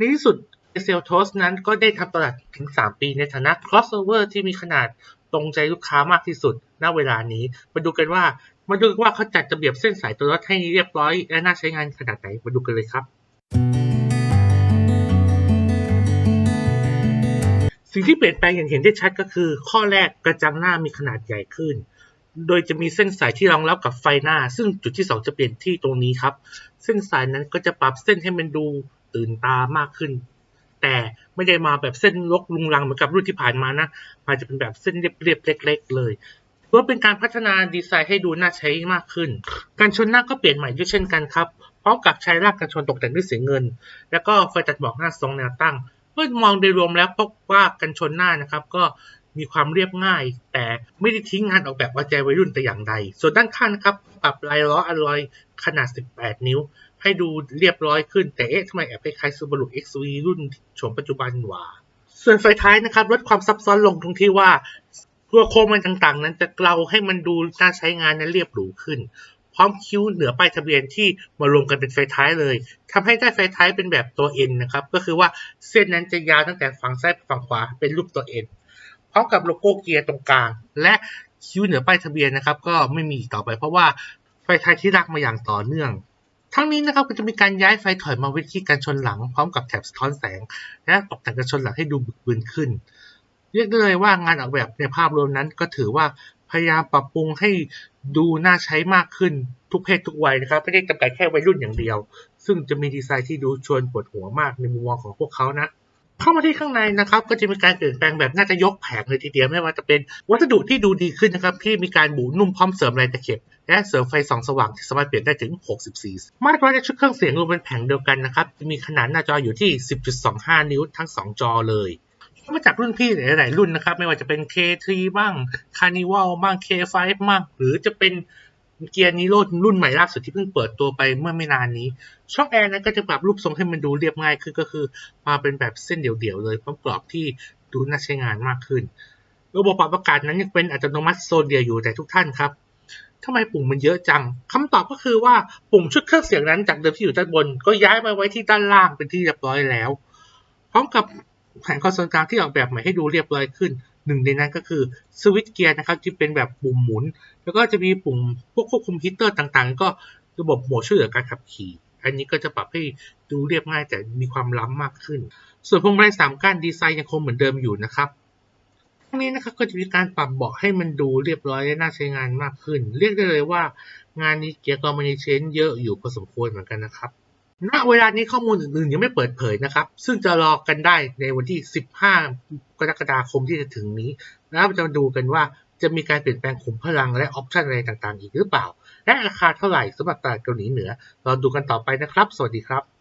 ในที่สุดเซลโทสนั้นก็ได้ทำตลาดถึง 3 ปีในฐานะ crossover ที่มีขนาดตรงใจลูกค้ามากที่สุด ณ เวลานี้ มาดูกันว่า มาดูกันว่าเขาจัดระเบียบเส้นสายตัวรถให้เรียบร้อย และน่าใช้งานขนาดไหน มาดูกันเลยครับ สิ่งที่เปลี่ยนแปลงอย่างเห็นได้ชัดก็คือ ข้อแรกกระจังหน้ามีขนาดใหญ่ขึ้น โดยจะมีเส้นสายที่รองรับกับไฟหน้า ซึ่งจุดที่ 2 จะเปลี่ยนที่ตรงนี้ครับ เส้นสายนั้นก็จะปรับเส้นให้มันดู ตื่นตามากขึ้น แต่ไม่ได้มาแบบเส้นลกลุงรังเหมือนกับรุ่นที่ผ่านมานะมันจะเป็นแบบเส้นเรียบๆเล็ก ๆ เลยเพื่อเป็นการพัฒนาดีไซน์ให้ดูน่าใช้มากขึ้น การชนหน้าก็เปลี่ยนใหม่ด้วยเช่นกันครับพร้อมกับใช้รากกันชนตกแต่งด้วยสีเงิน แล้วก็ไฟตัดหมอกหน้าทรงแนวตั้ง เมื่อมองโดยรวมแล้วพบว่ากันชนหน้านะครับ ก็ มีความเรียบง่าย แต่ไม่ได้ทิ้งงานออกแบบเอาใจวัยรุ่นแต่อย่างใด ส่วนด้านข้างนะครับ ปรับลายล้ออลลอยขนาด 18 นิ้ว ให้ดูเรียบร้อยขึ้น แต่เอ๊ะทำไมแอบคล้ายๆ Subaru XV รุ่นโฉมปัจจุบันหว่า ส่วนไฟท้ายนะครับลดความซับซ้อนลงตรงที่ว่าตัวโคมันต่างๆ นั้นจะเกลาให้มันดูน่าใช้งานนั้นเรียบหรูขึ้น พร้อมคิ้วเหนือป้ายทะเบียนที่มารวมกันเป็นไฟท้ายเลยทำให้ได้ไฟท้ายเป็นแบบตัว N นนะครับ ก็คือว่าเส้นนั้นจะยาวตั้งแต่ฝั่งซ้ายไปฝั่งขวาเป็นรูปตัว N พร้อมกับโลโก้เกียร์ตรงกลาง และคิ้วเหนือป้ายทะเบียนนะครับ ก็ไม่มีต่อไปเพราะว่าไฟท้ายที่รักมาอย่างต่อเนื่องทั้งนี้นะครับก็จะมีการย้ายไฟถอยมาไว้ที่กันชนหลัง พร้อมกับแถบสะท้อนแสง และตกแต่งกันชนหลังให้ดูบึกบึนขึ้น เรียกได้เลยว่างานออกแบบในภาพรวมนั้น ก็ถือว่าพยายามปรับปรุงให้ดูน่าใช้มากขึ้นทุกเพศทุกวัยนะครับไม่ได้จำกัดแค่วัยรุ่นอย่างเดียว ซึ่งจะมีดีไซน์ที่ดูชวนปวดหัวมากในมุมมองของพวกเขานะ เข้ามาที่ข้างในนะครับ ก็จะมีการเปลี่ยนแปลงแบบน่าจะยกแผงเลยทีเดียวไม่ว่าจะเป็นวัสดุที่ดูดีขึ้นนะครับที่มีการบูนุ่มพร้อมเสริมลายตะเข็บและเสริมไฟส่องสว่างที่สามารถเปลี่ยนได้ถึง 64 มาตรวัดชุดเครื่องเสียงรวมเป็นแผงเดียวกันนะครับมีขนาดหน้าจออยู่ที่ 10.25 นิ้วทั้ง 2 จอเลยมาจากรุ่นพี่หลาย ๆ รุ่นนะครับ ไม่ว่าจะเป็น K3 บ้าง Carnival บ้าง K5 บ้าง หรือจะเป็น เกียร์นีโรรุ่นใหม่ล่าสุดที่เพิ่งเปิดตัวไปเมื่อไม่นานนี้ ช่องแอร์นั้นก็จะปรับรูปทรงให้มันดูเรียบง่ายขึ้นก็คือ มาเป็นแบบเส้นเดี่ยวๆเลยพร้อมกรอบที่ดูน่าใช้งานมากขึ้น ระบบปรับอากาศนั้นยังเป็นอัตโนมัติโซนเดียวอยู่แต่ทุกท่านครับทำไมปุ่มมันเยอะจังคำตอบก็คือว่าปุ่มชุดเครื่องเสียงนั้นจากเดิมที่อยู่ด้านบน ก็ย้ายมาไว้ที่ด้านล่างเป็นที่เรียบร้อยแล้ว พร้อมกับแผงคอนโซลกลางที่ออกแบบใหม่ให้ดูเรียบร้อยขึ้น หนึ่งในนั้นก็คือสวิตช์เกียร์นะครับที่เป็นแบบปุ่มหมุน แล้วก็จะมีปุ่มพวกควบคุมฮีเตอร์ต่างๆ ก็ระบบโหมดช่วยเหลือการขับขี่ อันนี้ก็จะปรับให้ดูเรียบง่ายแต่มีความล้ำมากขึ้น ส่วนพวงมาลัยสามก้านดีไซน์ยังคงเหมือนเดิมอยู่นะครับทั้งนี้นะครับก็จะมีการปรับเบาะให้มันดูเรียบร้อยและน่าใช้งานมากขึ้น เรียกได้เลยว่างานนี้เกียร์กอมมินิเชนเยอะอยู่พอสมควรเหมือนกันนะครับ ณเวลานี้ข้อมูลอื่นๆยังไม่เปิดเผยนะครับ ซึ่งจะรอกันได้ในวันที่ 15 กรกฎาคมที่จะถึงนี้ แล้วจะมาดูกันว่าจะมีการเปลี่ยนแปลงขุมพลังและออปชันอะไรต่างๆ อีกหรือเปล่า และราคาเท่าไหร่สำหรับตลาดเกาหลีเหนือ เราดูกันต่อไปนะครับ สวัสดีครับ